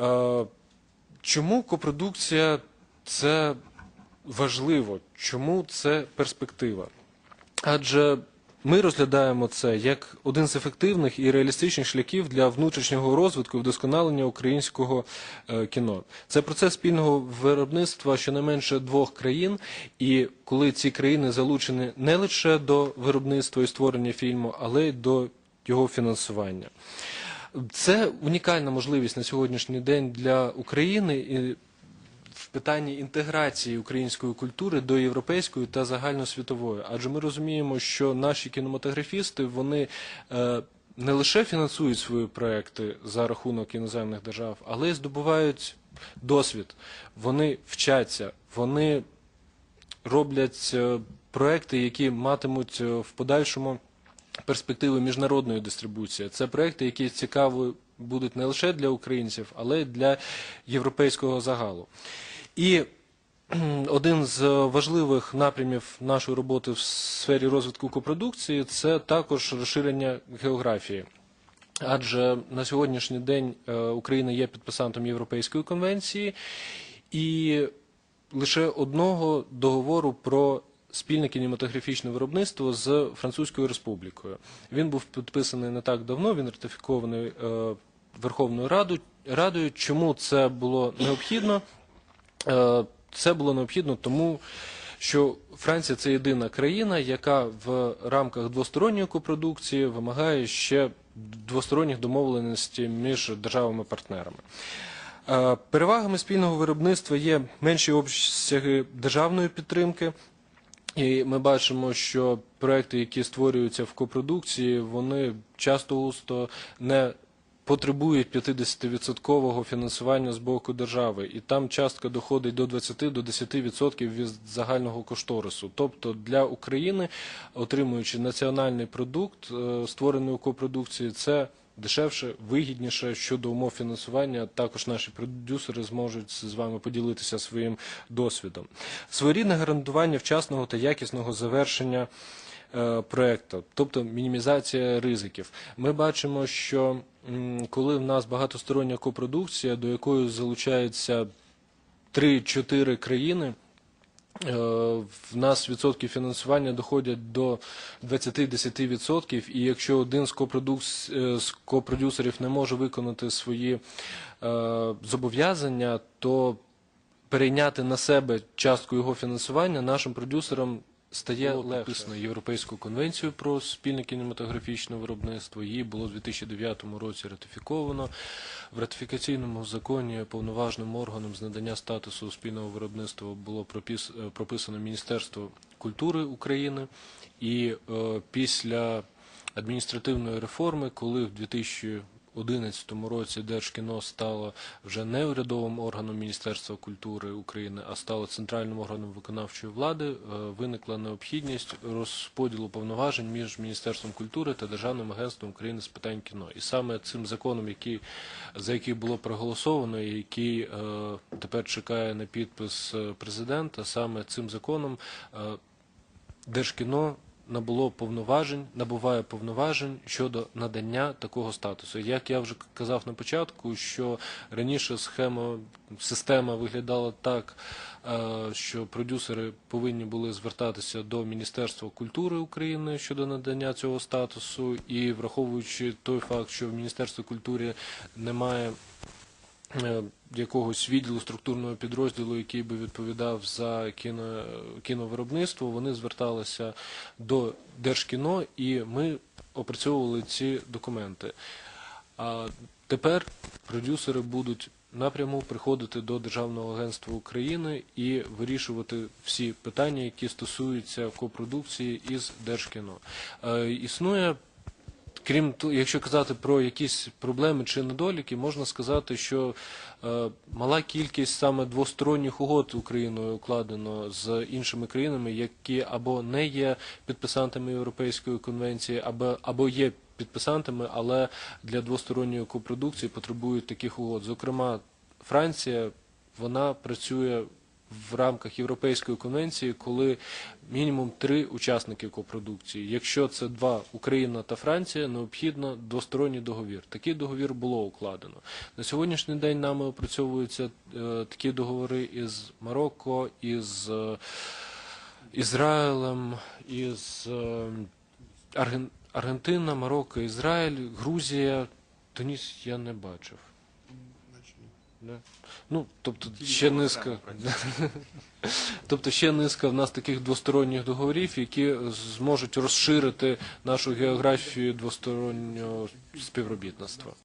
Е, Чому копродукція це важливо? Чому це перспектива? Адже ми розглядаємо це як один з ефективних і реалістичних шляхів для внутрішнього розвитку і вдосконалення українського е, кіно. Це процес спільного виробництва щонайменше двох країн, і коли ці країни залучені не лише до виробництва і створення фільму, але й до його фінансування. Це унікальна можливість на сьогоднішній день для України і в питанні інтеграції української культури до європейської та загальносвітової. Адже ми розуміємо, що наші кінематографісти вони е, не лише фінансують свої проекти за рахунок іноземних держав, але й здобувають досвід. Вони вчаться, вони роблять е, проекти, які матимуть е, в подальшому перспективи міжнародної дистрибуції. Це проекти, які цікаві будуть не лише для українців, але й для європейського загалу. І один з важливих напрямів нашої роботи в сфері розвитку копродукції це також розширення географії. Адже на сьогоднішній день е, Україна є підписантом Європейської конвенції, і лише одного договору про спільне кінематографічне виробництво з Французькою Республікою. Він був підписаний не так давно, він ратифікований е, Верховною Радою. Чому це було необхідно? Е, Це було необхідно тому, що Франція це єдина країна, яка в рамках двосторонньої копродукції вимагає ще двосторонніх домовленостей між державами-партнерами. Е, Перевагами спільного виробництва є менші обсяги державної підтримки. І ми бачимо, що проекти, які створюються в копродукції, вони часто густо не потребують 50% фінансування з боку держави, і там частка доходить до 20 до 10% від загального кошторису. Тобто для України, отримуючи національний продукт, е, створений у копродукції, це дешевше, вигідніше щодо умов фінансування. Також наші продюсери зможуть з вами поділитися своїм досвідом. Своєрідне гарантування вчасного та якісного завершення е, проекту, тобто мінімізація ризиків. Ми бачимо, що коли в нас багатостороння копродукція, до якої залучаються 3-4 країни. Е, В нас відсотки фінансування доходять до 20-10%, і якщо один з, е, копродюсерів не може виконати свої е, зобов'язання, то перейняти на себе частку його фінансування нашим продюсерам стає. Підписано Європейську конвенцію про спільне кінематографічне виробництво. Її було у 2009 році ратифіковано. В ратифікаційному законі повноважним органом з надання статусу спільного виробництва було е, прописано Міністерство культури України. І е, після адміністративної реформи, коли в 2011 році Держкіно стало вже не урядовим органом Міністерства культури України, а стало центральним органом виконавчої влади, е, виникла необхідність розподілу повноважень між Міністерством культури та Державним агентством України з питань кіно. І саме цим законом, який, за який було проголосовано, і який е, тепер чекає на підпис е, президента, саме цим законом е, Держкіно набуло повноважень, набуває повноважень щодо надання такого статусу. Як я вже казав на початку, що раніше схема, система виглядала так, е, що продюсери повинні були звертатися до Міністерства культури України щодо надання цього статусу, і враховуючи той факт, що в Міністерстві культури немає якогось відділу структурного підрозділу, який би відповідав за кіно, кіновиробництво, вони зверталися до Держкіно, і ми опрацьовували ці документи. А тепер продюсери будуть напряму приходити до Державного агентства України і вирішувати всі питання, які стосуються копродукції із Держкіно. Е, Існує Крім того, якщо казати про якісь проблеми чи недоліки, можна сказати, що е, мала кількість саме двосторонніх угод Україною укладено з іншими країнами, які або не є підписантами Європейської конвенції, або, або є підписантами, але для двосторонньої копродукції потребують таких угод. Зокрема, Франція вона працює в рамках Європейської конвенції, коли мінімум три учасники копродукції. Якщо це два Україна та Франція, необхідно двосторонній договір. Такий договір було укладено. На сьогоднішній день нами опрацьовуються е, такі договори із Марокко, із е, Ізраїлем, із е, Аргентина, Марокко, Ізраїль, Грузія, Туніс я не бачив. Да. Ну, тобто ще низка. тобто ще низка в нас таких двосторонніх договорів, які зможуть розширити нашу географію двостороннього співробітництва.